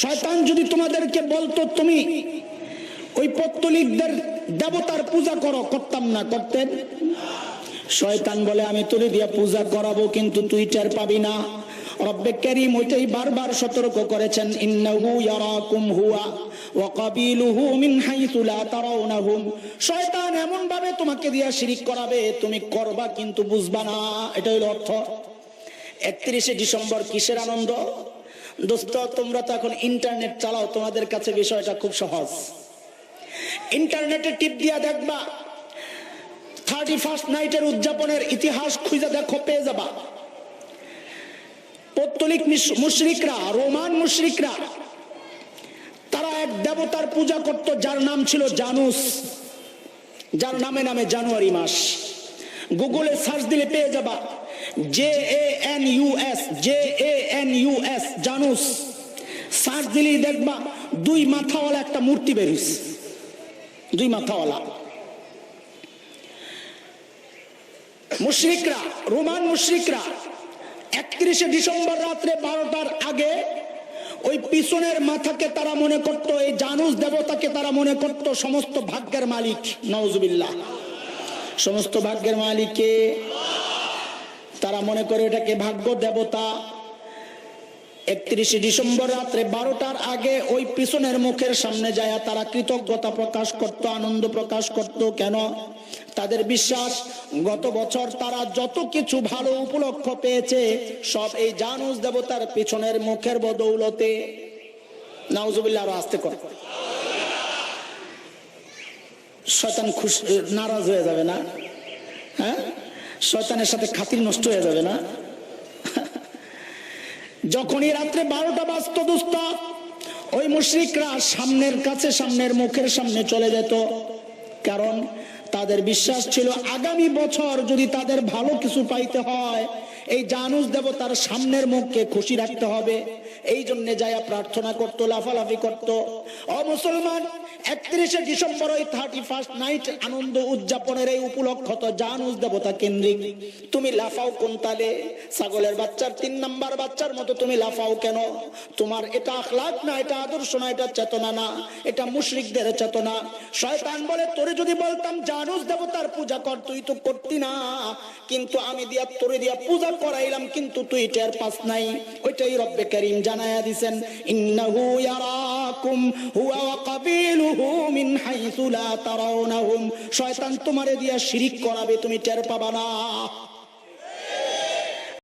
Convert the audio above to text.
শয়তান যদি তোমাদেরকে বলতো, তুমি ওই পত্তলিকদের দেবতার পূজা করো। করতাম না, করতেন। শয়তান বলে, আমি তোরে দিয়া পূজা করাবো, কিন্তু তুই টের পাবি না। রব্বে করিম ওইটাই বারবার সতর্ক করেছেন, ইন্নাহু ইয়ারাকুম হুয়া ওয়া কাবিলুহু মিন হাইসু লা তারাউনাহুম। শয়তান এমন ভাবে তোমাকে দিয়া শিরিক করাবে, তুমি করবা, কিন্তু বুঝবা না। এটা হলো অর্থ। একত্রিশে ডিসেম্বর কিসের আনন্দ? দোস্ত, তোমরা তো এখন ইন্টারনেট চালাও, তোমাদের কাছে বিষয়টা খুব সহজ। ইন্টারনেটে টিপ দিয়া দেখবা থার্টি ফার্স্ট নাইটের উদযাপনের ইতিহাস খুঁজে দেখো, পেয়ে যাবা। পত্তলিক মিশ- মুশরিকরা, রোমান মুশরিকরা, তারা এক দেবতার পূজা করত, যার নাম ছিল জানুস। যার নামে নামে জানুয়ারি মাস। গুগলে সার্চ দিলে পেয়ে যাবা। J A N U S J A N U S Janus search দিলেই দেখবা দুই মাথাওয়ালা একটা মূর্তি বেরিস দুই মাথাওয়ালা। মুশরিকরা, রোমান মুশরিকরা একত্রিশে ডিসেম্বর রাত্রে বারোটার আগে ওই পিছনের মাথাকে তারা মনে করত, এই জানুস দেবতাকে তারা মনে করত সমস্ত ভাগ্যের মালিক। নওজুবিল্লাহ সমস্ত ভাগ্যের মালিককে তারা মনে করে এটাকে ভাগ্য দেবতা। একত্রিশে ডিসেম্বর রাত্রে বারোটার আগে ওই পিছনের মুখের সামনে যায় তারা কৃতজ্ঞতা প্রকাশ করত, আনন্দ প্রকাশ করত। কেন? তাদের বিশ্বাস, গত বছর তারা যত কিছু ভালো উপলক্ষ পেয়েছে, সব এই জানুস দেবতার পিছনের মুখের বদৌলতে। নাউজুবিল্লাহ আরও আসতে কর। শয়তান খুশ, নারাজ হয়ে যাবে না? হ্যাঁ? শয়তানের সাথে খাতির নষ্ট হয়ে যাবে না? যখনই রাত্রে বারোটা বাজত দুস্ত, ওই মুশরিকরা সামনের কাছে, সামনের মুখের সামনে চলে যেত। কারণ তাদের বিশ্বাস ছিল, আগামী বছর যদি তাদের ভালো কিছু পাইতে হয়, এই জানুস দেবতার সামনের মুখকে খুশি রাখতে হবে। এই জন্য যায়া প্রার্থনা করত, লাফালাফি করত। অ মুসলমান একত্রিশে ডিসেম্বর ওই থার্টি ফার্স্ট নাইট আনন্দ উদযাপনের এই উপলক্ষ তো জানুস দেবতা কেন্দ্রিক। তুমি লাফাও কোন তালে? ছাগলের বাচ্চার তিন নাম্বার বাচ্চার মতো তুমি লাফাও কেন? তোমার এটা আখলাক না, এটা আদর্শ না, এটা চেতনা না, এটা মুশরিকদের চেতনা। শয়তান বলে, তোরে যদি বলতাম জানুস দেবতার পূজা কর, তুই তো করতি না। কিন্তু আমি দিয়া, তোরে দিয়া পূজা করাইলাম, কিন্তু তুই টের পাস নাই। ওইটাই রব্বে করিম জানায়া দিছেন, ইন্নাহু হুয়া ওয়া কাবিলুহু মিন হাইসু লা তারাউনাহুম। শয়তান তোমারে দিয়া শিরিক করাবে, তুমি টের পাবা না।